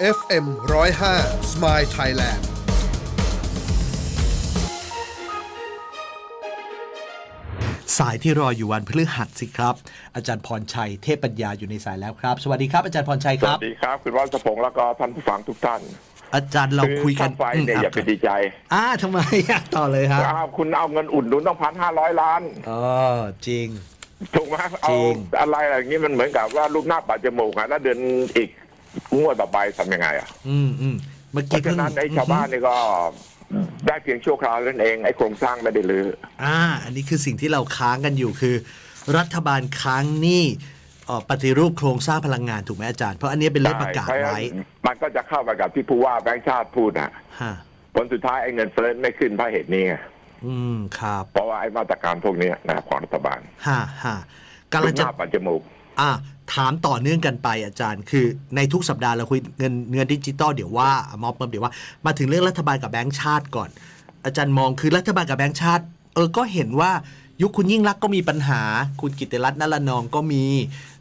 FM 105 Smile Thailand สายที่รออยู่วันพฤหัสสิครับ อาจารย์พรชัยเทพปัญญาอยู่ในสายแล้วครับ สวัสดีครับ อาจารย์พรชัยสครัวับ สดีครับ คุณวัชพงศ์แล้วก็ท่านผู้ฟังทุกท่านอาจารย์เราคุยกันอค่าไฟเนี่ยอย่าไปดีใจอ่าทำไมอะต่อเลยครับอ้าวคุณเอาเงินอุ่นหนุนต้องพันห้าร้อยล้านอ๋อจริง ถูกไหมเอาจริง อะไรอะไรอย่างนี้มันเหมือนกับว่าลูกหน้าปัดจมูกอะแล้วเดือนอีก งวดต่อไปทำยังไงอะอืมอืมเมื่อเพกี้ราะฉะนั้นไอ้ชาวบ้านนี่ก็ได้เพียงชั่วคราวนั่นเองไอ้โครงสร้างไม่ได้ลืออ่า อันนี้คือสิ่งที่เราค้างกันอยู่คือ รัฐบาลค้างหนี้เอ่อปฏิรูปโครงสร้างพลังงานถูกไหมอาจารย์ เพราะอันนี้เป็นเรื่องประกาศใช่ไว้มันก็จะเข้าไปกับที่ผู้ว่าแบงค์ชาติพูดอะ ฮะผลสุดท้ายไอ้เงินเฟ้อไม่ขึ้นเพราะเหตุนี้ไงอืมครับเพราะว่าไอ้มาตรการพวกเนี้ยนะครับของรัฐบาลฮะฮะลูกำลังกหจะน้าปัดจมูก อะ ถามต่อเนื่องกันไปอาจารย์ คือในทุกสัปดาห์เราคุยเงินเงินดิจิตอลเดี๋ยวว่าม็อบเดี๋ยวว่ามาถึงเรื่องรัฐบาลกับแบงก์ชาติก่อน อาจารย์มองคือรัฐบาลกับแบงก์ชาติ เออก็เห็นว่ายุคคุณยิ่งรักษณ์ก็มีปัญหา คุณกิตติรัตน์นรนองก็มี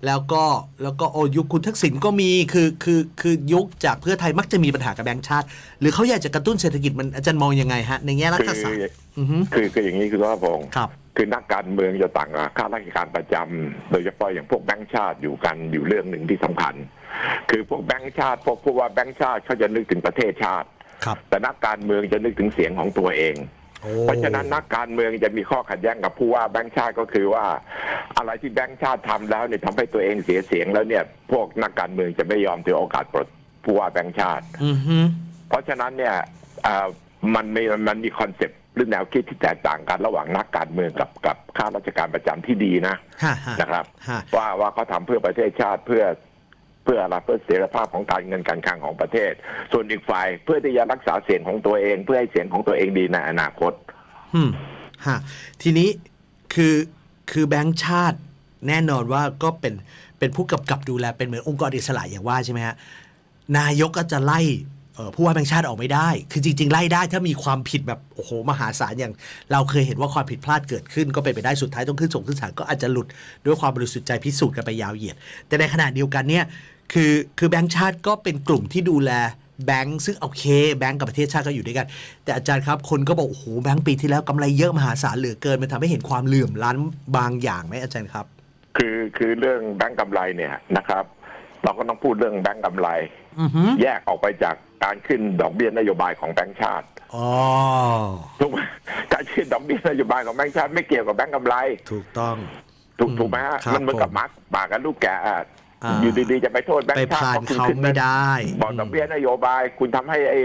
แล้วก็แล้วก็โอยุคคุณทักษิณก็มีคือคือคือยุคจากเพื่อไทยมักจะมีปัญหากับแบงก์ชาติ หรือเขาอยากจะกระตุ้นเศรษฐกิจมันอาจารย์มองยังไงฮะในแง่รัฐศาสตร์อือฮึคือคืออย่างนี้คือว่าพงศ์ครับ คือนักการเมืองจะต่างกับข้าราชการประจำโดยเฉพาะอย่างพวกแบงค์ชาติอยู่กันอยู่เรื่องหนึ่งที่สำคัญ คือพวกแบงค์ชาติพวกผู้ว่าแบงค์ชาติเขาจะนึกถึงประเทศชาติครับแต่นักการเมืองจะนึกถึงเสียงของตัวเองโอ้เพราะฉะนั้นนักการเมืองจะมีข้อขัดแย้งกับผู้ว่าแบงค์ชาติก็คือว่า อะไรที่แบงค์ชาติทำแล้วเนี่ยทำให้ตัวเองเสียเสียงแล้วเนี่ย พวกนักการเมืองจะไม่ยอมถือโอกาสปลดผู้ว่าแบงค์ชาติอือฮึเพราะฉะนั้นเนี่ยเอ่อมันมีมันมีคอนเซปต์ห รือแนวคิดที่แตกต่างกันระหว่างนักการเมืองกับกับข้าราชการประจำที่ดีนะฮะฮะนะครับฮะว่าว่าเขาทำเพื่อประเทศชาติเพื่อเพื่ออะไรเพื่อเสรีภาพของการเงินการคลังของประเทศ ส่วนอีกฝ่ายเพื่อที่จะรักษาเสียงของตัวเอง เพื่อให้เสียงของตัวเองดีในอนาคตอืมฮะทีนี้คือคือแบงค์ชาติแน่นอนว่าก็เป็นเป็นผู้กำกับดูแลเป็นเหมือนองค์กรอิสระอย่างว่าใช่ไหมฮะนายกก็จะไล่เอ่อ ผู้ว่าแบงค์ชาติออกไม่ได้ คือจริง ๆ ไล่ได้ถ้ามีความผิดแบบโอ้โหมหาศาลอย่าง เราเคยเห็นว่าความผิดพลาดเกิดขึ้น ก็เป็นไปได้สุดท้ายต้องขึ้นส่งขึ้นศาลก็อาจจะหลุดด้วยความบริสุทธิ์ใจพิสูจน์กันไปยาวเหยียด แต่ในขณะเดียวกันเนี่ยคือคือแบงค์ชาติก็เป็นกลุ่มที่ดูแลแบงค์ซึ่งโอเคแบงค์กับประเทศชาติก็อยู่ด้วยกัน แต่อาจารย์ครับคนก็บอกโอ้โหแบงค์ปีที่แล้วกำไรเยอะมหาศาลเหลือเกินมันทำให้เห็นความเหลื่อมล้ำบางอย่างไหมอาจารย์ครับ คือคือเรื่องแบงก์กำไรเนี่ยนะครับ เราก็ต้องพูดเรื่องแบงก์กำไร อือฮึแยกออกไปจากการขึ้นดอกเบี้ยนโยบายของแบงก์ชาติอ๋อถูกไหมการขึ้นดอกเบี้ยนโยบายของแบงก์ชาติไม่เกี่ยวกับแบงก์กำไร ถูกต้อง ถูกอืมถูกไหมฮะครับมันเหมือนกับผมมาร์กปากกับลูกแกะอะอ่า อยู่ดีๆจะไปโทษแบงไปก์ชาผ่าตินเพราะคุณเขาขึ้นไม่ได้บอกดอกเบี้ยนโยบาย คุณทำให้ไอ้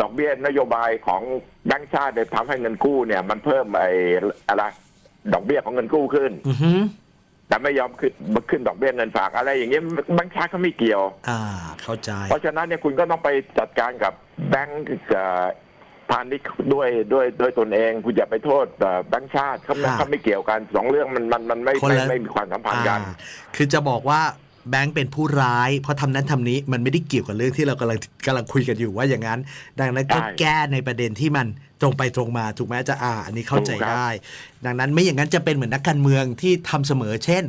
ดอกเบี้ยนโยบายของแบงก์ชาติเนี่ยทำให้เงินกู้เนี่ย มันเพิ่มไอ้อะไรดอกเบี้ยของเงินกู้ขึ้น อือฮึ แต่ไม่ยอมขึ้นขึ้นดอกเบี้ยเงินฝากอะไรอย่างเงี้ยแบงก์ชาติเขาไม่เกี่ยว อ่า เข้าใจ เพราะฉะนั้นเนี่ยคุณก็ต้องไปจัดการกับแบงก์กับพาณิชย์ด้วยด้วยด้วยตนเองคุณอย่าไปโทษเอ่อแบงก์ชาติเขาไม่ค่ะเขาไม่เกี่ยวกันสองเรื่องมันมันมันไม่คนไม่ละไม่มีความสัมพันธ์กันอ่าคือจะบอกว่า แบงค์เป็นผู้ร้าย เพราะทำนั้นทำนี้มันไม่ได้เกี่ยวกับเรื่องที่เรากำลังกำลังคุยกันอยู่ว่าอย่างนั้น ดังนั้นก็ใช่แก้ในประเด็นที่มันตรงไปตรงมาถูกไหมจะอ่าอันนี้เข้าใจถูกครับได้ ดังนั้นไม่อย่างนั้นจะเป็นเหมือนนักการเมืองที่ทำเสมอเช่น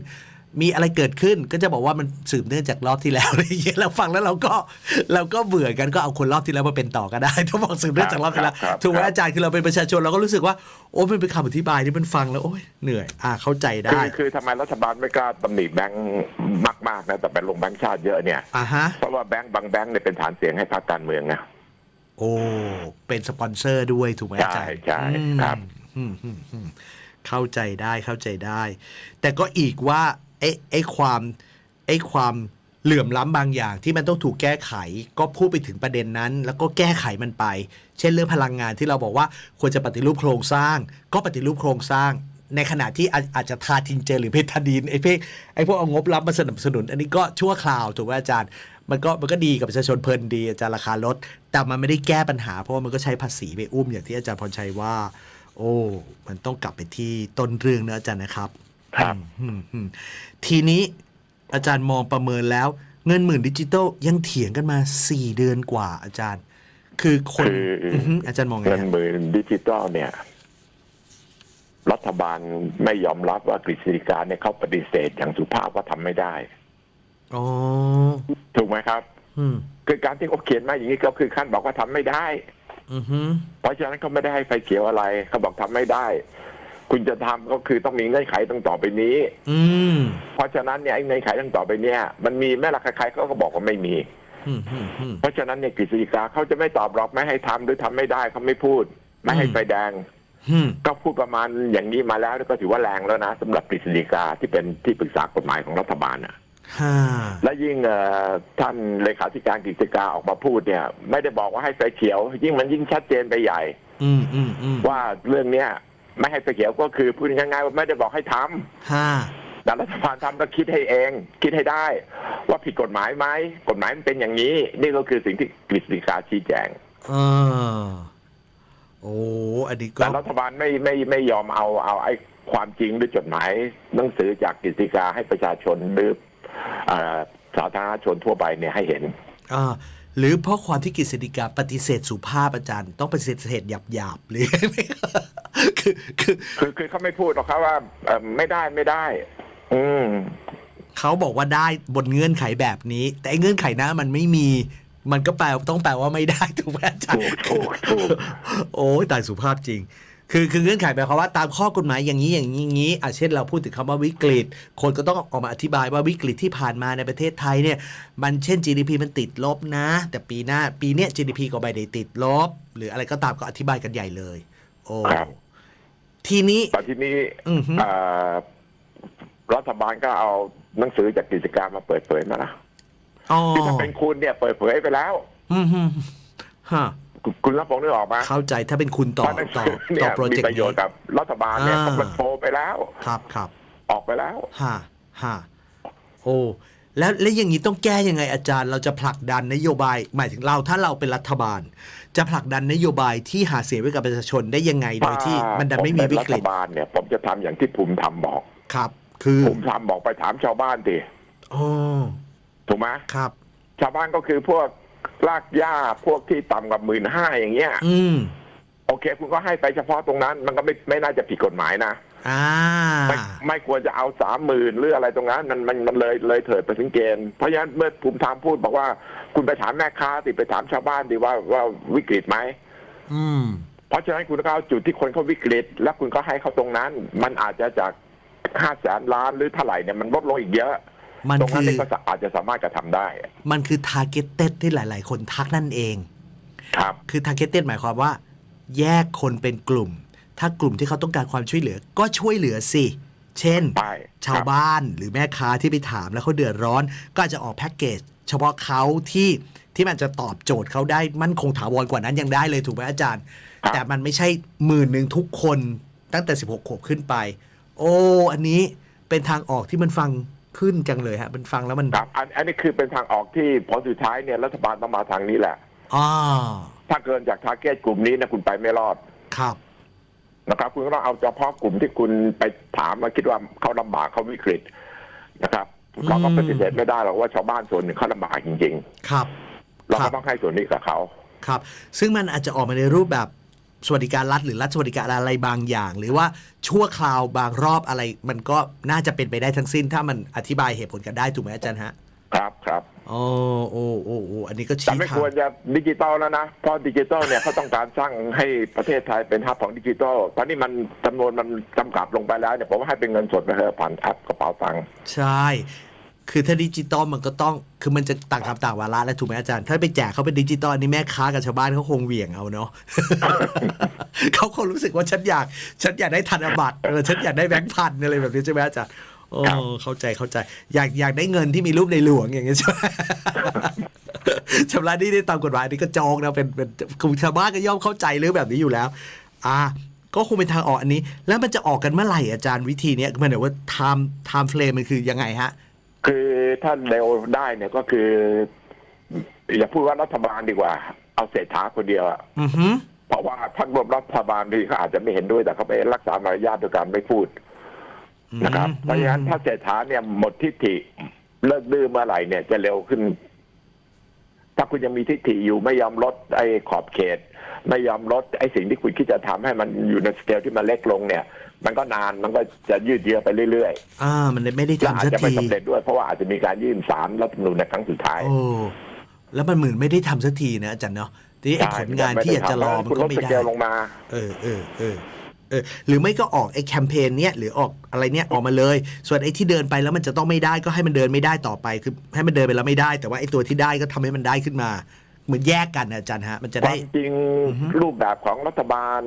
มีอะไรเกิดขึ้นก็จะบอกว่ามันสืบเนื่องจากรอบที่แล้วอะไรอย่างเงี้ยเราฟังแล้วเราก็เราก็เบื่อกันก็เอาคนรอบที่แล้วมาเป็นต่อก็ได้ถ้าบอกสืบเนื่องจากรอบที่แล้วครับถูกไหมครับอาจารย์คือเราเป็นประชาชนเราก็รู้สึกว่าโอ้มันเป็นคำอธิบายที่มันฟังแล้วโอ้ยเหนื่อย อ่าเข้าใจได้ คือคือทำไมรัฐบาลไม่กล้าตำหนิแบงก์มากๆนะแต่ไปลงแบงก์ชาติเยอะเนี่ยอ่าฮะเพราะว่าแบงก์บางแบงก์เนี่ยเป็นฐานเสียงให้พรรคการเมืองไงโอ้เป็นสปอนเซอร์ด้วยถูกไหมอาจารย์ใช่ใช่อืมครับอืมอืมอืมเข้าใจได้เข้าใจได้ แต่ก็อีกว่า ไอ้ไอ้ความไอ้ความเหลื่อมล้ำบางอย่างที่มันต้องถูกแก้ไข ก็พูดไปถึงประเด็นนั้น แล้วก็แก้ไขมันไป เช่นเรื่องพลังงานที่เราบอกว่าควรจะปฏิรูปโครงสร้าง ก็ปฏิรูปโครงสร้าง ในขณะที่อาอาจจะทาทินเจหรือเพทาดีนไอ้เพกไอ้พวกเอางบรับมาสนับสนุน อันนี้ก็ชั่วคราวถูกไหมอาจารย์ มันก็มันก็ดีกับประชาชนเพลินดีอาจารย์ราคาลดแต่มันไม่ได้แก้ปัญหา เพราะว่ามันก็ใช้ภาษีไปอุ้มอย่างที่อาจารย์พรชัยว่า โอ้ มันต้องกลับไปที่ต้นเรื่องนะอาจารย์นะครับ ครับอืมอืมทีนี้อาจารย์มองประเมินแล้ว เงินหมื่นดิจิตอลยังเถียงกันมาสี่เดือนกว่า อาจารย์ คือคนคือออฮึอาจารย์มองไงเงินฮะหมื่นดิจิตอลเนี่ย รัฐบาลไม่ยอมรับว่ากฤษฎีกาเนี่ยเขาปฏิเสธอย่างสุภาพว่าทำไม่ได้อ๋อถูกไหมครับอืมกคือการที่เขาเขียนมาอย่างนี้ก็คือขั้นบอกว่าทำไม่ได้อือฮึเพราะฉะนั้นเขาไม่ได้ให้ไฟเขียวอะไรเขาบอกทำไม่ได้ คุณจะทำก็คือต้องมีเงื่อนไขตั้งต่อไปนี้ อืมเพราะฉะนั้นเนี่ยไอ้เงื่อนไขตั้งต่อไปเนี่ยมันมีแม่ละใครๆเขาก็บอกว่าไม่มี อืมอืมอืม เพราะฉะนั้นเนี่ยกฤษฎีกาเขาจะไม่ตอบหรอกไม่ให้ทำหรือทำไม่ได้เขาไม่พูด ไม่ให้อืม ไฟแดง อืมก็พูดประมาณอย่างนี้มาแล้วก็ถือว่าแรงแล้วนะสำหรับกฤษฎีกาที่เป็นที่ปรึกษากฎหมายของรัฐบาลน่ะ ฮ่าและยิ่งเอ่อท่านเลขาธิการกฤษฎีกาออกมาพูดเนี่ย ไม่ได้บอกว่าให้ไฟเขียว ยิ่งมันยิ่งชัดเจนไปใหญ่ อืมอืมอืมว่าเรื่องเนี้ย ไม่ให้ไฟเขียวก็คือพูดง่ายๆว่าไม่ได้บอกให้ทำฮ่าแต่รัฐบาลทำก็คิดให้เอง คิดให้ได้ ว่าผิดกฎหมายไหมกฎหมายมันเป็นอย่างนี้ นี่ก็คือสิ่งที่กฤษฎีกาชี้แจงเออโอ้อันนี้ก็แต่รัฐบาลไม่ไม่ไม่ยอมเอาเอาไอ้ความจริงหรือจดหมายหนังสือจากกฤษฎีกาให้ประชาชนหรือเอ่อสาธารณชนทั่วไปเนี่ยให้เห็นอ่า หรือเพราะความที่กฤษฎีกาปฏิเสธสุภาพอาจารย์ ต้องปฏิเสธหยาบหยาบๆหรือคือคือคือคือเขาไม่พูดหรอกครับว่าเอ่อไม่ได้ไม่ได้ อืม เขาบอกว่าได้บนเงื่อนไขแบบนี้ แต่ไอ้เงื่อนไขหน้ามันไม่มี มันก็แปลต้องแปลว่าไม่ได้ถูกไหมอาจารถูย์กถูกถูก โอ้ยตายสุภาพจริง คือคือเงื่อนไขหมายความว่าตามข้อกฎหมายอย่างนี้อย่างนี้อย่างนี้อะเช่นเราพูดถึงคำว่าวิกฤต คนก็ต้องออกมาอธิบายว่าวิกฤตที่ผ่านมาในประเทศไทยเนี่ยมันเช่น GDP มันติดลบนะ แต่ปีหน้าปีเนี้ย GDP ก็ไม่ได้ติดลบ หรืออะไรก็ตามก็อธิบายกันใหญ่เลย โอ้ครับทีนี้แต่ทีนี้อือฮึเอ่อรัฐบาลก็เอาหนังสือจากกิจการมาเปิดเผยมาละอ๋อที่ถ้าเป็นคุณเนี่ยเปิดเผยไปแล้ว อืมฮึฮะ คุณคุณรับผมนึกออกมาเข้าใจถ้าเป็นคุณต่อเพราะหนังต่อสือเนี่ต่อยโปรมีเจกประต์โยนี้ ชน์กับรัฐบาลเนี่ยอ่าเพราะมันโทรไปแล้ว ครับครับออกไปแล้วฮะฮะโอ้แล้วแล้วอย่างนี้ต้องแก้ยังไงอาจารย์ เราจะผลักดันนโยบาย หมายถึงเราถ้าเราเป็นรัฐบาล จะผลักดันนโยบายที่หาเสียงไว้กับประชาชนได้ยังไงโดยที่มันดันไม่มีวิกฤผตเป็นรัฐบาลเนี่ย ผมจะทำอย่างที่ภูมิธรรมบอก ครับ คือภูมิธรรมบอกไปถามชาวบ้านดิอ๋อถูกไหมครับ ชาวบ้านก็คือพวก ลากหญ้าพวกที่ต่ำกว่าหมื่นห้าอย่างเงี้ย อืม โอเค คุณก็ให้ไปเฉพาะตรงนั้น มันก็ไม่ไม่น่าจะผิดกฎหมายนะอ่า ไม่ไม่ควรจะเอาสามหมื่นหรืออะไรตรงนั้นมันมันมันเลยเลยเถิดไปถึงเกณฑ์เพราะฉะนั้นเมื่อภูมิธรรมพูดบอกว่า คุณไปถามแม่ค้าติไปถามชาวบ้านดิว่าว่าวิกฤตไหม อืม เพราะฉะนั้นคุณก็เอาจุดที่คนเขาวิกฤต แล้วคุณก็ให้เขาตรงนั้น มันอาจจะจากห้าแสนล้านหรือเท่าไหร่เนี่ยมันลดลงอีกเยอะ มันตรงนั้นคือ นี่ก็อาจจะสามารถกระทำได้มันคือ targeted ที่หลาย ๆ คนทักนั่นเอง ครับ คือ targeted หมายความว่า แยกคนเป็นกลุ่ม ถ้ากลุ่มที่เขาต้องการความช่วยเหลือ ก็ช่วยเหลือสิ เช่น ใช่ชาวบ้านหรือแม่ค้าที่ไปถามแล้วเขาเดือดร้อน ก็อาจจะออกแพ็กเกจเฉพาะเขาที่ที่มันจะตอบโจทย์เขาได้มั่นคงถาวรกว่านั้นยังได้เลยถูกไหมอาจารย์ ครับ แต่มันไม่ใช่หมื่นหนึ่งทุกคนตั้งแต่ 16 ขวบขึ้นไป โอ้ อันนี้เป็นทางออกที่มันฟัง ขึ้นจังเลยฮะมันฟังแล้วมันครับอันอันนี้คือเป็นทางออกที่ผลสุดท้ายเนี่ยรัฐบาลต้องมาทางนี้แหละอ่าถ้าเกินจากทาร์เก็ตกลุ่มนี้นะคุณไปไม่รอดครับนะครับ คุณก็ต้องเอาเฉพาะกลุ่มที่คุณไปถามมาคิดว่าเขาลำบากเขาวิกฤตนะครับอืมเราก็ปฏิเสธไม่ได้หรอกว่าชาวบ้านส่วนหนึ่งเขาลำบากจริงครับๆเราครัก็บต้องให้ส่วนนี้กับเขาครับ ซึ่งมันอาจจะออกมาในรูปแบบ สวัสดิการรัฐหรือรัฐสวัสดิการอะไรบางอย่าง หรือว่าชั่วคราวบางรอบอะไร มันก็น่าจะเป็นไปได้ทั้งสิ้น ถ้ามันอธิบายเหตุผลกันได้ถูกไหมอาจารย์ฮะครับครับโอ้โอ้โอ้โอ้อันนี้ก็แต่ชี้ไม่ทาควงรจะดิจิตอลแล้วนะ เพราะดิจิตอลเนี่ยเขาต้องการสร้างให้ประเทศไทยเป็นฮับของดิจิตอลตอนนี้มันจำนวนมันจำกัดลงไปแล้วเนี่ยผมว่าให้เป็นเงินสดไปเถอะผ่านแอปกระเป๋าตังค์ใช่ คือถ้าดิจิตอลมันก็ต้อง คือมันจะต่างคำต่างวาระแล้วถูกไหมอาจารย์ ถ้าไปแจกเขาเป็นดิจิตอลนี่แม่ค้ากับชาวบ้านเขาคงเหวี่ยงเอาเนาะ เขาคงรู้สึกว่าฉันอยาก ฉันอยากได้ธนบัตรเออฉันอยากได้แบงค์พันอะไรแบบนี้ใช่ไหมอาจารย์โอ้เข้าใจเข้าใจ อยากอยากได้เงินที่มีรูปในหลวงอย่างเงี้ยใช่ไหมชำระหนี้ได้ตามกฎหมายอันนี่ก็จองนะเป็นเป็นกลุ่มชาวบ้านก็ย่อมเข้าใจเรื่องแบบนี้อยู่แล้ว อ่าก็คงเป็นทางออกอันนี้ แล้วมันจะออกกันเมื่อไหร่อาจารย์วิธีเนี้ยมันเดี๋ยวว่า time time frame มันคือยังไงฮะ คือถ้าเร็วได้เนี่ยก็คือ อย่าพูดว่ารัฐบาลดีกว่า เอาเศรษฐาคนเดียวอะอือฮึเพราะว่าพรรคร่วมรัฐบาลที่เขาอาจจะไม่เห็นด้วยแต่เขาไปรักษามารยาทโดยการไม่พูดนะครับเพราะฉะนั้นถ้าเศรษฐาเนี่ยหมดทิฏฐิเลิกดื้อเมื่อไหร่เนี่ยจะเร็วขึ้น ถ้าคุณยังมีทิฏฐิอยู่ไม่ยอมลดไอ้ขอบเขต ไม่ยอมลดไอ้สิ่งที่คุณคิดจะทำให้มันอยู่ในสเกลที่มันเล็กลงเนี่ย มันก็นานมันก็จะยืดเยื้อไปเรื่อยอ่า มันไม่ได้ๆและอาทำจสักจะไม่ทีสำเร็จด้วยเพราะว่าอาจจะมีการยื่นสารรัฐธรรมนูญในครั้งสุดท้ายโอ้แล้วมันเหมือนไม่ได้ทำสักทีนะอาจารย์เนาะทีนี้ไอ้ผลงานที่อยากจะรอมันคุณก็ลดไม่สได้ เกลลงมา เออเออเออเออ หรือไม่ก็ออกไอ้แคมเปญเนี้ยหรือออกอะไรเนี้ยออกมาเลย ส่วนไอ้ที่เดินไปแล้วมันจะต้องไม่ได้ก็ให้มันเดินไม่ได้ต่อไป คือให้มันเดินไปแล้วไม่ได้ แต่ว่าไอ้ตัวที่ได้ก็ทำให้มันได้ขึ้นมา เหมือนแยกกันนะอาจารย์ฮะ มันจะคได้ วามจริงรูปแบบของรัฐบาล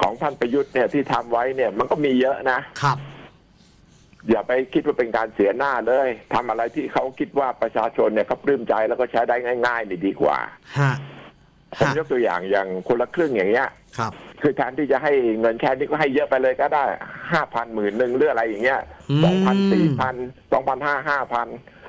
ของท่านประยุทธ์เนี่ยที่ทำไว้เนี่ยมันก็มีเยอะนะ ครับ อย่าไปคิดว่าเป็นการเสียหน้าเลยทำอะไรที่เขาคิดว่าประชาชนเนี่ยเขาปลื้มใจแล้วก็ใช้ได้ง่ายๆนี่ดีกว่าฮะผมฮะยกตัวอย่างอย่างคนละครึ่งอย่างเงี้ย ครับ คือแทนที่จะให้เงินแค่นี้ก็ให้เยอะไปเลยก็ได้ห้าพันหมื่นหนึ่งหรืออะไรอย่างเงี้ยอืม สองพันสี่พันสองพันห้าห้าพันอืม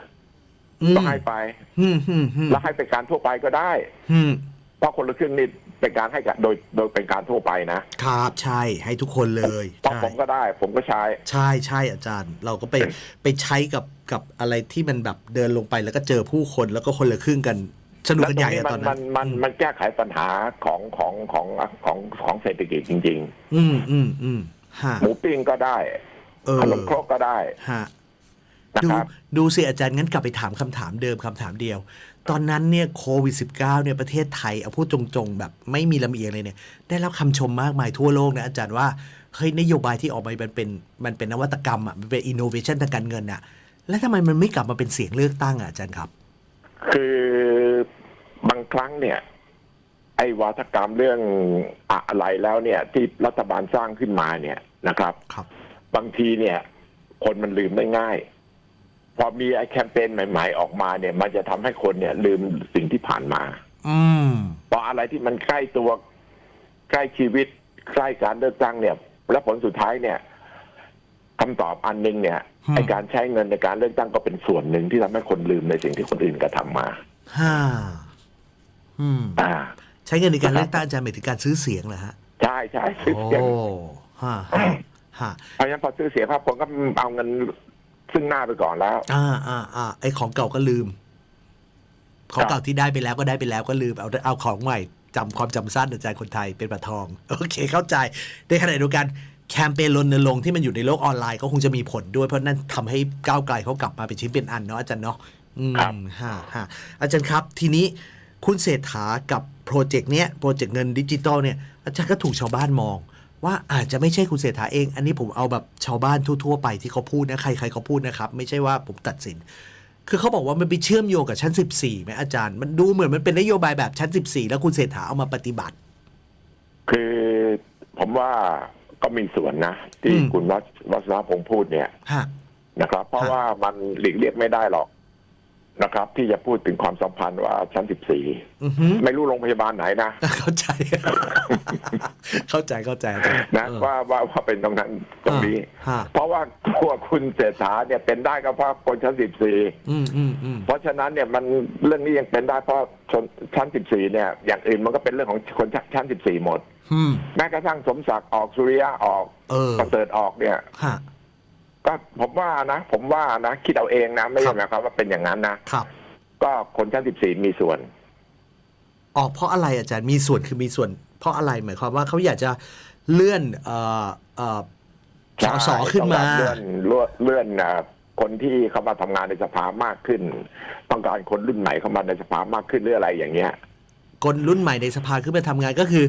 ก็ให้ไปอืมอืมอืมแล้วให้เป็นการทั่วไปก็ได้อืมเพราะคนละครึ่งนี่เป็นการให้กับโดยโดยเป็นการทั่วไปนะครับใช่ให้ทุกคนเลยเพราะใช่ ผมก็ได้ ผมก็ใช้ ใช่ใช่อาจารย์ เราก็ไปไปใช้กับกับอะไรที่มันแบบเดินลงไปแล้วก็เจอผู้คนแล้วก็คนละครึ่งกันสนุกแล้วกันตรใหงญ่นี้อะมัตอนนมันั้นนมันมันแก้ไขปัญหาของของของของของของเศรษฐกิจจริง อืมอืมอืมฮะๆ หมูปิ้งก็ได้ เออขนมครกก็ได้ ฮะ นะดูครับ ดูสิอาจารย์งั้นกลับไปถามคำถามเดิมคำถามเดียว ตอนนั้นเนี่ยโควิด -19 เนี่ยประเทศไทย เอาพูดตรงๆ แบบไม่มีลำเอียงเลยเนี่ย ได้รับคำชมมากมายทั่วโลกนะอาจารย์ว่า เฮ้ยนโยบายที่ออกมามันเป็นมันเป็นนวัตกรรมอะมันเป็นอินโนเวชันทางการเงินอะ แล้วทำไมมันไม่กลับมาเป็นเสียงเลือกตั้งอะอาจารย์ครับ คือบางครั้งเนี่ย ไอ้วาทกรรมเรื่องอะไรแล้วเนี่ย ที่รัฐบาลสร้างขึ้นมาเนี่ยนะครับ ครับ บางทีเนี่ย คนมันลืมได้ง่ายพ อมีไอ้แคมเปญใหม่ๆออกมาเนี่ย มันจะทำให้คนเนี่ย ลืมสิ่งที่ผ่านมา อืมพออะไรที่มันใกล้ตัวใกล้ชีวิตใกล้การเลือกตั้งเนี่ย และผลสุดท้ายเนี่ยคำตอบอันหนึงเนี่ยอืมไอการใช้เงินในการเลือกตั้งก็เป็นส่วนหนึ่งที่ทำให้คนลืมในสิ่งที่คนอื่นกระทำมาฮ่าอืมอ่า ใช้เงินในการเลือกตั้งอาจารย์หมายถึงการซื้อเสียงเหรอฮะใช่ใช่ซื้อโอ้เสียงฮ่าฮ่าฮ่าเพราะฉะนั้นพอซื้อเสียงภาพคนก็เอาเงิน ซึ่งหน้าไปก่อนแล้ว อ่าอ่าอ่าไอของเก่าก็ลืม ของเก่าที่ได้ไปแล้วก็ได้ไปแล้วก็ลืมเอาเอาของใหม่จำความจำสั้นอาจารย์คนไทยเป็นปะทอง โอเคเข้าใจในขณะเดียวกันแคมเปญรณรงค์ที่มันอยู่ในโลกออนไลน์ก็คงจะมีผลด้วยเพราะนั่นทำให้ก้าวไกลเขากลับมาเป็นชิ้นเป็นอันเนาะอาจารย์เนาะอืมครับฮะฮะอาจารย์ครับ ทีนี้คุณเศรษฐากับโปรเจกต์เนี้ยโปรเจกต์เงินดิจิตอลเนี่ยอาจารย์ก็ถูกชาวบ้านมอง ว่าอาจจะไม่ใช่คุณเศรษฐาเอง อันนี้ผมเอาแบบชาวบ้านทั่วๆไปที่เขาพูดนะใครๆเขาพูดนะครับ ไม่ใช่ว่าผมตัดสิน คือเขาบอกว่ามันไปเชื่อมโยงกับชั้น 14ไหมอาจารย์ มันดูเหมือนมันเป็นนโยบายแบบชั้น 14 แล้วคุณเศรษฐาเอามาปฏิบัติ คือผมว่าก็มีส่วนนะ ที่อืมคุณวัชวัฒนาพงษ์พูดเนี่ยฮะนะครับ เพราะฮะว่ามันหลีกเลี่ยงไม่ได้หรอก นะครับ ที่จะพูดถึงความสัมพันธ์ว่าชั้นสิบสี่อือฮึไม่รู้โรงพยาบาลไหนนะ เข้าใจ เข้าใจเข้าใจอาจารย์นะเออว่าว่าว่าเป็นตรงนั้นตรงนี้ ฮะเพราะว่าตัวคุณเศรษฐาเนี่ยเป็นได้ก็เพราะคนชั้นสิบสี่อืมอืมอืมเพราะฉะนั้นเนี่ยมันเรื่องนี้ยังเป็นได้เพราะชนชั้นสิบสี่เนี่ยอย่างอื่นมันก็เป็นเรื่องของคนชั้นสิบสี่หมด อืมแม้กระทั่งสมศักดิ์ออกสุริยะออกเออประเสริฐออกเนี่ย ฮะ ก็ผมว่านะ ผมว่านะคิดเอาเองนะ ไม่ครัใช่บหมายความว่าเป็นอย่างนั้นนะครับ ก็คนชั้นสิบสี่มีส่วนออกเพราะอะไรอาจารย์มีส่วนคือมีส่วน เพราะอะไรหมายความว่าเขาอยากจะเลื่อนเอ่อเอ่อสอสอขึ้นมา เลื่อนเลื่อนเลื่อนอะคนที่เข้ามาทำงานในสภามากขึ้น ต้องการคนรุ่นใหม่เข้ามาในสภามากขึ้นหรืออะไรอย่างเงี้ยคนรุ่นใหม่ในสภาขึ้นมาทำงานก็คือ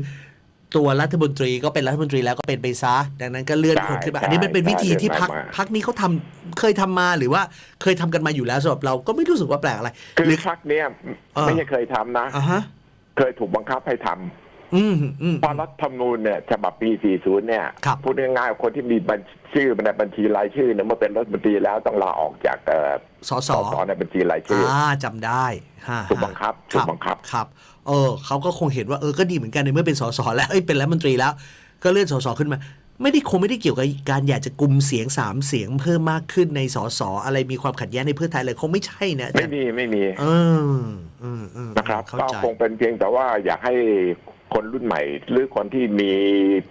ตัวรัฐมนตรีก็เป็นรัฐมนตรีแล้วก็เป็นไปซะดังนั้นก็เลื่อนใช่คนขึ้นมาใช่อันนี้มันเป็นวิธีที่ใช่พักเลื่อนมาพักนี้เขาทำเคยทำมาหรือว่าเคยทำกันมาอยู่แล้วสำหรับเราก็ไม่รู้สึกว่าแปลกอะไรคือหรือพักเนี้ยเออไม่ใช่เคยทำนะอ่าฮะเคยถูกบังคับให้ทำอืมอืมเพราะรัฐธรรมนูญเนี่ยฉบับปี 40 เนี่ยครับพูดง่ายๆคนที่มีบัญชื่อในบัญชีรายชื่อเนี่ยเมื่อเป็นรัฐมนตรีแล้วต้องลาออกจากเอ่อสอสสอสในบัญชีรายชื่ออ่าจำได้ฮะถูกบังคับคถูรักบังคับครับ เออเขาก็คงเห็นว่าเออก็ดีเหมือนกันในเมื่อเป็นสสแล้วเอ้ยเป็นรัฐมนตรีแล้ว ก็เลื่อนสสขึ้นมา ไม่ได้คงไม่ได้เกี่ยวกับการอยากจะกลุ่มเสียงสามเสียงเพิ่มมากขึ้นในสสอะไรมีความขัดแย้งในเพื่อไทยเลยคงไม่ใช่นะอาไม่จารย์มีไม่มีเออเออเออนะครับเข้าก็ใจคงเป็นเพียงแต่ว่าอยากให้ คนรุ่นใหม่ หรือคนที่มี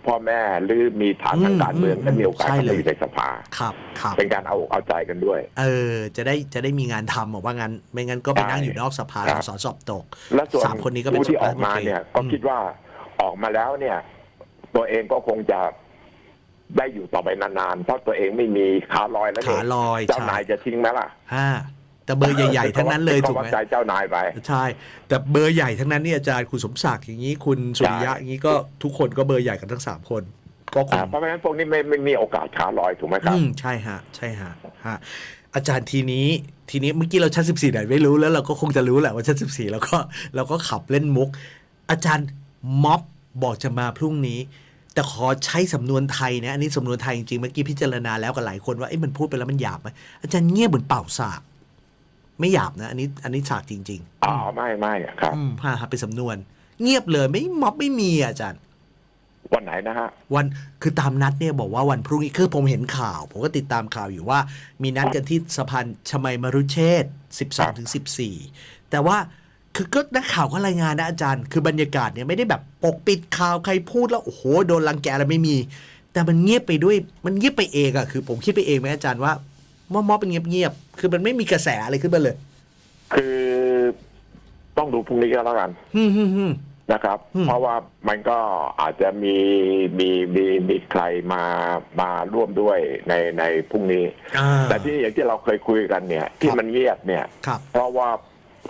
พ่อแม่หรือมีฐานทางการเมืองได้มีโอกาสเข้ามาอยู่ในสภาครับครับเป็นการเอาเอาใจกันด้วย เออ จะได้จะได้มีงานทำบอกว่างั้น ไม่งั้นก็ไปนั่งอยู่นอกสภาครับสอนสอบตกและส่วนสามคนนี้ก็เป็นผู้ที่ออกมารัฐมนตรีเนี่ย ก็อืมคิดว่าออกมาแล้วเนี่ย ตัวเองก็คงจะได้อยู่ต่อไปนานๆเพราะตัวเองไม่มีขาลอยแล้วขาเนี่ยลอยเจ้าใช่นายจะทิ้งไหมล่ะฮะ แต่แต่เบอร์ใหญ่ๆทั้งนั้นเลยถูกขาไหมวัดใจเจ้านายไปใช่ แต่เบอร์ใหญ่ทั้งนั้นเนี่ยอาจารย์คุณสมศักดิ์อย่างนี้คุณสุริยะใช่อย่างนี้ก็ทุกคนก็เบอร์ใหญ่กันทั้งสามคนก็คอ่างเพราะฉะนั้นพวกนี้ไม่ไม่มีโอกาสขาลอยถูกไหมครับอืมใช่ฮะใช่ฮะฮะอาจารย์ทีนี้ทีนี้เมื่อกี้เราชั้นสิบสี่ไหนไม่รู้แล้วเราก็คงจะรู้แหละว่าชั้นสิบสี่แล้วก็เราก็ขับเล่นมุก อาจารย์ม็อบบอกจะมาพรุ่งนี้ แต่ขอใช้สำนวนไทยนะอันนี้สำนวนไทยจริงๆเมื่อกี้พิจารณาแล้วกับหลายคนว่าเอ้มันพูดไปแล้วมันหยาบไหมอาจารย์เงียบเหมือนเป่าสาก ไม่หยาบนะ อันนี้อันนี้สากจริงๆอ๋อไม่ไม่อะครับอืมฮะฮะเป็นสำนวน เงียบเลยไม่ม็อบไม่มีอะอาจารย์ วันไหนนะฮะ วันคือตามนัดเนี่ยบอกว่าวันพรุ่งนี้คือผมเห็นข่าว ผมก็ติดตามข่าวอยู่ว่า มีนัดกันที่สะพานชมัยมรุเชษ12ถึง14แต่ว่าคือก็นักข่าวก็รายงานนะอาจารย์ คือบรรยากาศเนี่ยไม่ได้แบบปกปิดข่าวใครพูดแล้วโอ้โหโดนรังแกอะไรไม่มี แต่มันเงียบไปด้วย มันเงียบไปเองอะคือผมคิดไปเองไหมอาจารย์ว่า ม็อบเป็นเงียบๆคือมันไม่มีกระแสอะไรขึ้นมาเลย คือต้องดูพรุ่งนี้ก็แล้วกันฮึมฮึมฮึม นะครับ อืม เพราะว่ามันก็อาจจะมีมีมีมีใครมามาร่วมด้วยในในพรุ่งนี้ อ่าแต่ที่อย่างที่เราเคยคุยกันเนี่ย ที่มันเงียบเนี่ย ครับ เพราะว่า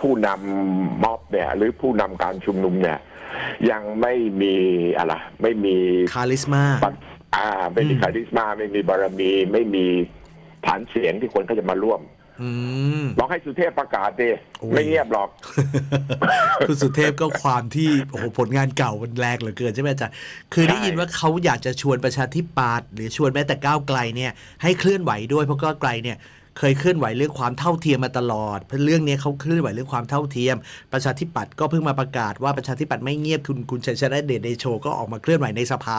ผู้นำม็อบเนี่ย หรือผู้นำการชุมนุมเนี่ย ยังไม่มีอะไรไม่มีคาลิสมา ปัญอ่าไม่มีอืม คาริสมาไม่มีบารมี ไม่มี ฐานเสียงที่คนเขาจะมาร่วมอืมลองให้สุเทพประกาศดิโอ้ยไม่เงียบหรอก คุณสุเทพก็ความที่โอ้โหผลงานเก่ามันแรงเหลือเกินใช่ไหมอาจารย์คือได้ยินว่าเขาอยากจะชวนประชาธิปัตย์หรือชวนแม้แต่ก้าวไกลเนี่ยให้เคลื่อนไหวด้วยเพราะก้าวไกลเนี่ยเคยเคลื่อนไหวเรื่องความเท่าเทียมมาตลอดเพราะเรื่องนี้เขาเคลื่อนไหวเรื่องความเท่าเทียม ประชาธิปัตย์ก็เพิ่งมาประกาศว่าประชาธิปัตย์ไม่เงียบคุณคุณชัยชนะเดชเดโชก็ออกมาเคลื่อนไหวในสภา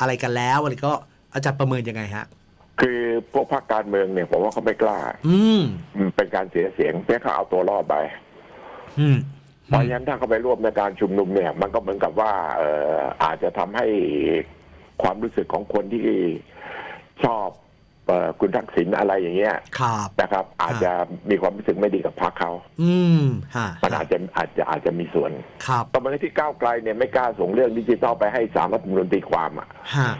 อะไรกันแล้วอะไรก็อาจารย์ประเมินยังไงฮะ คือพวกพรรคการเมืองเนี่ยผมว่าเขาไม่กล้า อืมมันเป็นการเสียเสียงเพื่อเขาเอาตัวรอดไป อืม เพราะฉะนั้นถ้าเขาไปร่วมในการชุมนุมเนี่ย มันก็เหมือนกับว่า เอ่ออาจจะทำให้ความรู้สึกของคนที่ชอบเอ่อคุณทักษิณอะไรอย่างเงี้ยครับ นะครับ อาจจะมีความรู้สึกไม่ดีกับพรรคเขา อืมฮะมันอาจจะอาจจะอาจจะมีส่วนครับตอนนี้ที่ก้าวไกลเนี่ยไม่กล้าส่งเรื่องดิจิทัลไปให้สามรัฐธรรมนูญตีความอะ ฮะ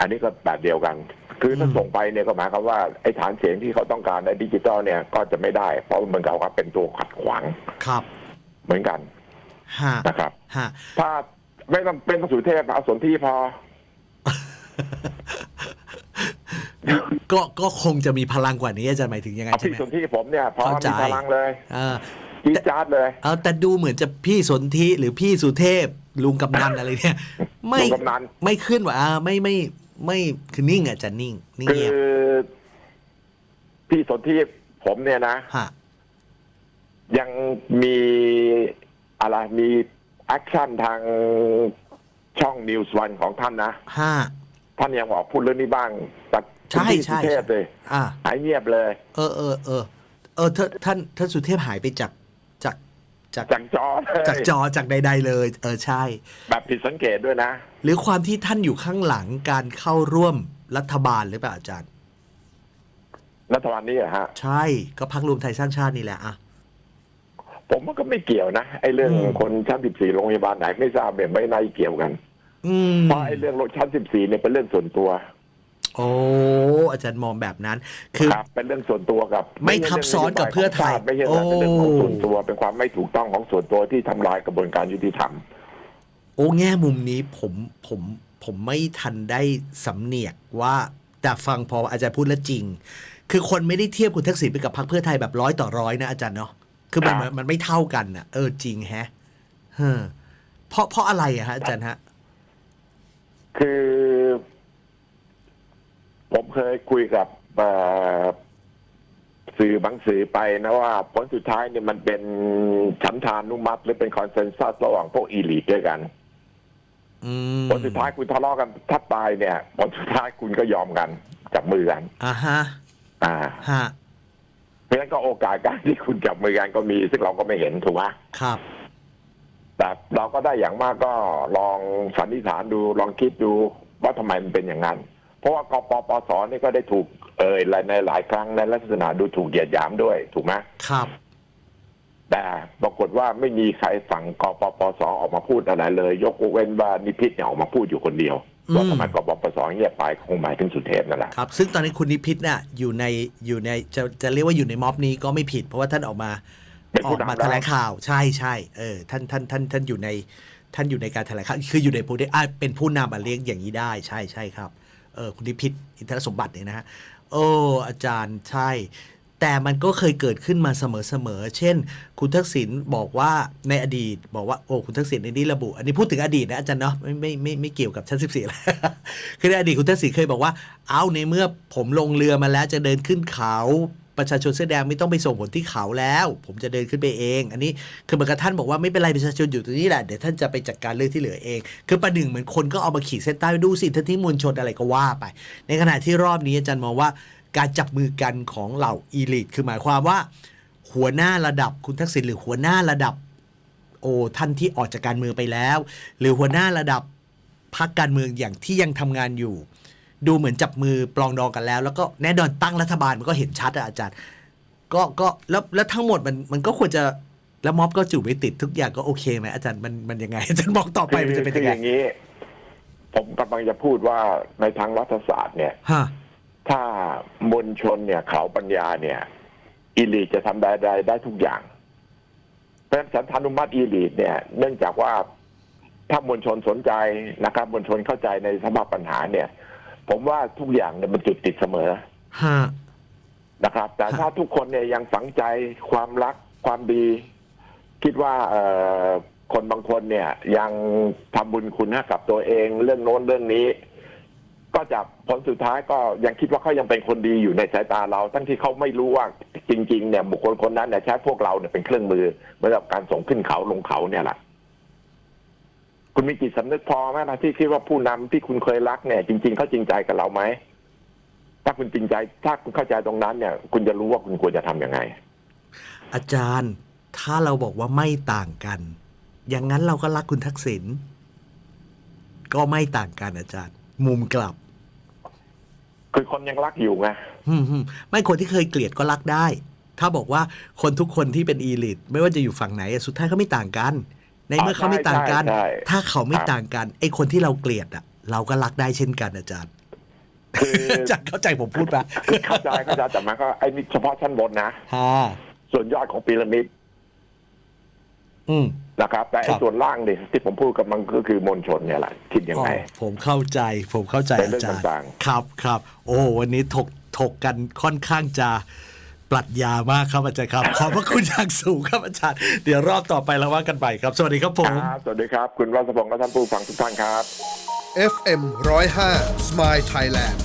อันนี้ก็แบบเดียวกัน คือถ้าอืมส่งไปเนี่ยก็หมายความว่าไอ้ฐานเสียงที่เขาต้องการในดิจิทัลเนี่ยก็จะไม่ได้ เพราะมันกับว่าเป็นตัวขัดขวางครับ เหมือนกันฮะนะครับฮะถ้าไม่ต้องเป็นสุเทพเอาสนที่พอ ก็ก็คงจะมีพลังกว่านี้อาจารย์หมายถึงยังไงเอาใช่พี่ไหมสนที่ผมเนี่ยพอเข้าใจมีพลังเลยเออจีดจาร์ดเลยเอาแต่ดูเหมือนจะพี่สนธิหรือพี่สุเทพลุงกำนันอะไรเนี่ย ไม่ลุงกำนันไม่ขึ้นว่าอ่าไม่ไม่ ไม่คือนิ่งอะจะนิ่งนิ่งคืเงียบอพี่สนที่ผมเนี่ยนะ ฮะยังมีอะไรมีแอคชั่นทางช่องนิวส์วันของท่านนะ ฮะ ท่านยังบอกพูดเรื่องนี้บ้างแต่ใช่พี่ใช่ สุเทพเลยอ่า หายเงียบเลย เออเออเออเออท่านท่านท่านสุเทพหายไปจากจาก จากจากจอเลยจากจอจากใด ๆ เลย เออใช่ แบบผิดสังเกตด้วยนะ หรือความที่ท่านอยู่ข้างหลังการเข้าร่วมรัฐบาลหรือเปล่าอาจารย์ รัฐบาลนี้อะฮะ ใช่ก็พักรวมไทยสร้างชาตินี่แหละอะ ผมว่าก็ไม่เกี่ยวนะไอ้เรื่องอืม คนชั้นสิบสี่โรงพยาบาลไหนไม่ทราบเนี่ยไม่น่าเกี่ยวกัน อืมเพราะไอ้เรื่องรถชั้นสิบสี่เนี่ยเป็นเรื่องส่วนตัว โอ้อาจารย์มองแบบนั้น คือครับเป็นเรื่องส่วนตัวกับไม่ทับซ้อนกับเพื่อไทยไม่ใช่เรื่องนโยบายของชาติไม่ใช่เรื่องของโอ้ส่วนตัวเป็นความไม่ถูกต้องของส่วนตัวที่ทำลายกระบวนการยุติธรรม โอ้แง่มุมนี้ผมผมผมไม่ทันได้สำเนียกว่าแต่ฟังพออาจารย์พูดแล้วจริง คือคนไม่ได้เทียบคุณทักษิณไปกับพรรคเพื่อไทยแบบร้อยต่อร้อยนะอาจารย์เนาะคือมันครับ มันมันไม่เท่ากันน่ะเออจริงแฮะเฮ้อเพราะเพราะอะไรอะฮะอาจารย์ฮะ คือ ผมเคยคุยกับเอ่อสื่อบางสื่อไปนะว่าผลสุดท้ายเนี่ยมันเป็นฉันทานุมัติหรือเป็นคอนเซนแซสระหว่างพวกอีลีทด้วยกันอืมผลสุดท้ายคุณทะเลาะกันทับตายเนี่ยผลสุดท้ายคุณก็ยอมกันจับมือกันอ่าฮะอ่าฮะเพราะฉะนั้นก็โอกาสการที่คุณจับมือกันก็มี ซึ่งเราก็ไม่เห็นถูกไหมครับแต่เราก็ได้อย่างมากก็ลองสันนิษฐานดูลองคิดดูว่าทำไมมันเป็นอย่างนั้นเพ ราะว่ากปปสนี่ก็ได้ถูกเอ่ยในหลายครั้งในลักษณะดูถูกเหยียดหยามด้วยถูกไหมครับ แต่ปรากฏว่าไม่มีใครฝั่งกปปสออกมาพูดอะไรเลย ยกเว้นว่านิพิษเนี่ยออกมาพูดอยู่คนเดียวว่าทำไมกบปสเงียบไปคงหมายถึงสุเทพนั่นแหละครับ ซึ่งตอนนี้คุณนิพิษน่ะอยู่ในอยู่ในจะจะเรียกว่าอยู่ในม็อบนี้ก็ไม่ผิด เพราะว่าท่านออกมาเป็นอผู้อกมานำแล้วแถลงข่าว ใช่ใช่เออท่านท่านท่านท่านอยู่ในท่านอยู่ในการแถลงข่าวคืออยู่ในผู้ได้อ่าเป็นผู้นำมาเลี้ยงอย่างนี้ได้ ใช่ใช่ครับ เออคุณนิพิษอินทรสมบัติเนี่ยนะฮะโอ้อาจารย์ใช่ แต่มันก็เคยเกิดขึ้นมาเสมอๆเช่น คุณทักษิณบอกว่าในอดีต บอกว่าโอ้คุณทักษิณในนี้ระบุ อันนี้พูดถึงอดีตนะอาจารย์เนาะไม่ไม่ไม่ไม่เกี่ยวกับชั้นสิบสี่แล้วคือในอดีตคุณทักษิณเคยบอกว่า เอาในเมื่อผมลงเรือมาแล้วจะเดินขึ้นเขา ประชาชนเสื้อแดงไม่ต้องไปส่งผลที่เขาแล้ว ผมจะเดินขึ้นไปเอง อันนี้คือเหมือนกับท่านบอกว่าไม่เป็นไรประชาชนอยู่ตรงนี้แหละเดี๋ยวท่านจะไปจัดการเรื่องที่เหลือเอง คือประหนึ่งเหมือนคนก็เอามาขีดเส้นใต้ดูสิท่านที่มวลชนอะไรก็ว่าไป ในขณะที่รอบนี้อาจารย์มองว่าการจับมือกันของเหล่าอีลิทคือหมายความว่า หัวหน้าระดับคุณทักษิณหรือหัวหน้าระดับโอท่านที่ออกจากการเมืองไปแล้ว หรือหัวหน้าระดับพรรคการเมืองอย่างที่ยังทำงานอยู่ ดูเหมือนจับมือปลองดองกันแล้ว แล้วก็แน่นอนตั้งรัฐบาลมันก็เห็นชัดอะอาจารย์ ก็ก็แล้วแล้วทั้งหมดมันมันก็ควรจะแล้วม็อบก็จูบไม่ติดทุกอย่างก็โอเคไหมอาจารย์มันมันยังไงอาจารย์บอกต่อไปมันจะเป็นคืยังอไงอย่างนี้ ผมกำลังจะพูดว่าในทางรัฐศาสตร์เนี่ยฮะถ้ามวลชนเนี่ยเขาปัญญาเนี่ยอีลีทจะทำได้ได้ได้ทุกอย่างเพราะฉะนั้นสันธานุมัติอีลีทเนี่ย เนื่องจากว่าถ้ามวลชนสนใจนะครับมวลชนเข้าใจในสภาพปัญหาเนี่ย ผมว่าทุกอย่างเนี่ยมันจุดติดเสมอฮะนะครับ แต่ถ้าทุกคนเนี่ยยังฝังใจความรักความดี คิดว่าเอ่อคนบางคนเนี่ย ยังทำบุญคุณให้กับตัวเองเรื่องโน้นเรื่องนี้ ก็จะผลสุดท้ายก็ยังคิดว่าเขายังเป็นคนดีอยู่ในสายตาเรา ทั้งที่เขาไม่รู้ว่าจริง ๆ เนี่ยบุคคลคนนั้นเนี่ยใช้พวกเราเนี่ยเป็นเครื่องมือเหมือนกับการส่งขึ้นเขาลงเขาเนี่ยแหละ คุณมีจิตสำนึกพอไหมนะที่คิดว่าผู้นำที่คุณเคยรักเนี่ย จริง ๆ เขาจริงใจกับเราไหมถ้าคุณจริงใจถ้าคุณเข้าใจตรงนั้นเนี่ย คุณจะรู้ว่าคุณควรจะทำยังไง อาจารย์ ถ้าเราบอกว่าไม่ต่างกัน อย่างนั้นเราก็รักคุณทักษิณก็ไม่ต่างกันอาจารย์ มุมกลับ คือคนยังรักอยู่ไงอืมฮึไม่คนที่เคยเกลียดก็รักได้ ถ้าบอกว่าคนทุกคนที่เป็นอีลิทไม่ว่าจะอยู่ฝั่งไหนอะสุดท้ายเขาไม่ต่างกัน ในเมื่อเขาไม่ต่างกันใช่ใช่ถ้าเขาไม่ครับต่างกันไอ้คนที่เราเกลียดอะ เราก็รักได้เช่นกันอาจารย์คืออาจารย์เข้าใจผมพูดปะเข้าใจเข้าใจแต่มันก็ไอ้นี่เฉพาะชั้นบนนะฮะส่วนยอดของพีระมิดอืมนะครับ แต่คไอ้รับส่วนล่างนี่ที่ผมพูดกับมันก็คือมวลชนเนี่ยแหละคิดยังไงอ๋อผมเข้าใจ ผมเข้าใจเป็นเรื่อาองจารย์ต่างครับครับ โอ้วันนี้ถกถกกันค่อนข้างจะ ปรัชญามากครับอาจารย์ครับ ขอบพระคุณอย่างสูงครับอาจารย์ เดี๋ยวรอบต่อไปเราว่ากันใหม่ครับ สวัสดีครับผม ครับสวัสดีครับ คุณรัศพงศ์และท่านผู้ฟังทุกท่านครับ FM 105 Smile Thailand